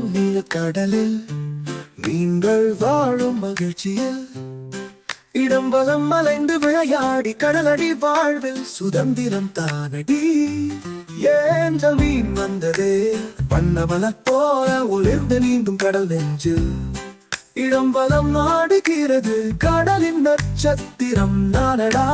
வாழும் கடலில் மீன்கள் வாழும் மகிழ்ச்சியில் இடம் வலம் மலைந்து விளையாடி கடலடி வாழ்வில் சுதந்திரம் தானடி. ஏந்த மீன் வந்ததே? வண்ணமலர் போல ஒளிர்ந்து நீந்தும் கடல் நெஞ்சில் இடம் வலம் நாடுகிறது கடலின் நட்சத்திரம் நானடா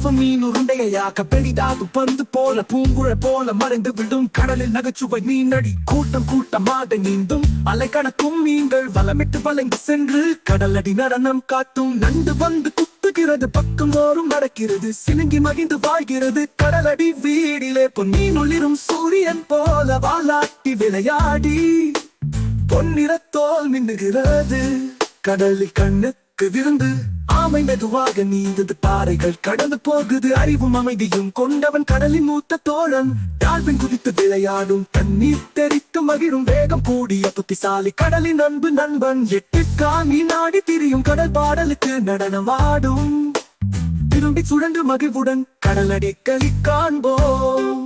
பாசம் மீன் உருண்டையாக பெரிதாகும் பந்து போல பூங்குழ போல மறைந்து விடும் கடலில் நகைச்சுவை மீனடி. கூட்டம் கூட்டமாக நீந்தும் அலை கணக்கும் மீன்கள் வலமிட்டு வளைந்து சென்று கடலடி நடனம் காத்தும் நண்டு வந்து குத்துகிறது பக்கம் ஓரும் நடக்கிறது. சினுங்கி மகிழ்ந்து வாழ்கிறது கடலடி வீடிலே. பொன்னீன் ஒளிரும் சூரியன் போல வாலாட்டி விளையாடி. பொன்னிறத்தோல் மின்னுகிறது கடலில் கண்ணுக்கு விருந்து. ஆமை மெதுவாக நீந்தது பாறைகள் கடந்து போகுது அறிவும் அமைதியும் கொண்டவன் கடலின் மூத்த தோழன். டால்பின் குதித்து விளையாடும் தண்ணீர் தெரித்து மகிழும் வேகம் கூடிய புத்திசாலி கடலின் அன்பு நண்பன். எட்டு காமி நாடி திரியும் கடல் பாடலுக்கு நடனமாடும். திரும்பி சுழன்று மகிழ்வுடன் கடலடி களி காண்போம்